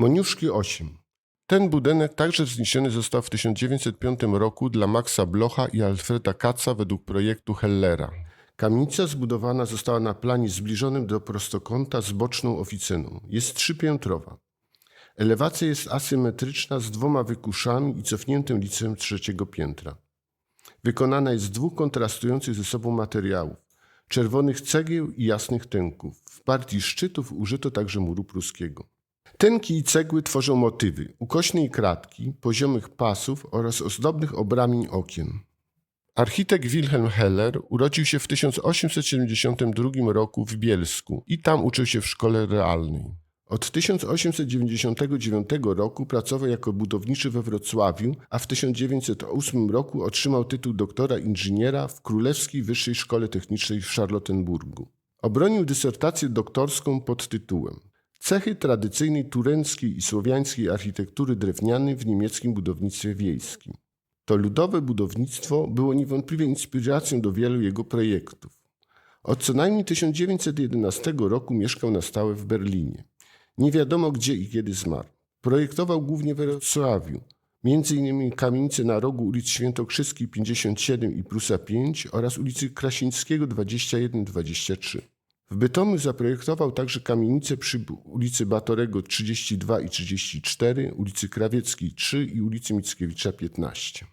Moniuszki 8. Ten budynek także wzniesiony został w 1905 roku dla Maxa Blocha i Alfreda Katza według projektu Hellera. Kamienica zbudowana została na planie zbliżonym do prostokąta z boczną oficyną. Jest trzypiętrowa. Elewacja jest asymetryczna z dwoma wykuszami i cofniętym licem trzeciego piętra. Wykonana jest z dwóch kontrastujących ze sobą materiałów czerwonych cegieł i jasnych tynków. W partii szczytów użyto także muru pruskiego. Tynki i cegły tworzą motywy ukośnej kratki, poziomych pasów oraz ozdobnych obramień okien. Architekt Wilhelm Heller urodził się w 1872 roku w Bielsku i tam uczył się w szkole realnej. Od 1899 roku pracował jako budowniczy we Wrocławiu, a w 1908 roku otrzymał tytuł doktora inżyniera w Królewskiej Wyższej Szkole Technicznej w Charlottenburgu. Obronił dysertację doktorską pod tytułem Cechy tradycyjnej turenckiej i słowiańskiej architektury drewnianej w niemieckim budownictwie wiejskim. To ludowe budownictwo było niewątpliwie inspiracją do wielu jego projektów. Od co najmniej 1911 roku mieszkał na stałe w Berlinie. Nie wiadomo gdzie i kiedy zmarł. Projektował głównie we Wrocławiu, innymi kamienice na rogu ulic Świętokrzyskiej 57 i Prusa 5 oraz ulicy Krasińskiego 21-23. W Bytomiu zaprojektował także kamienice przy ulicy Batorego 32 i 34, ulicy Krawieckiej 3 i ulicy Mickiewicza 15.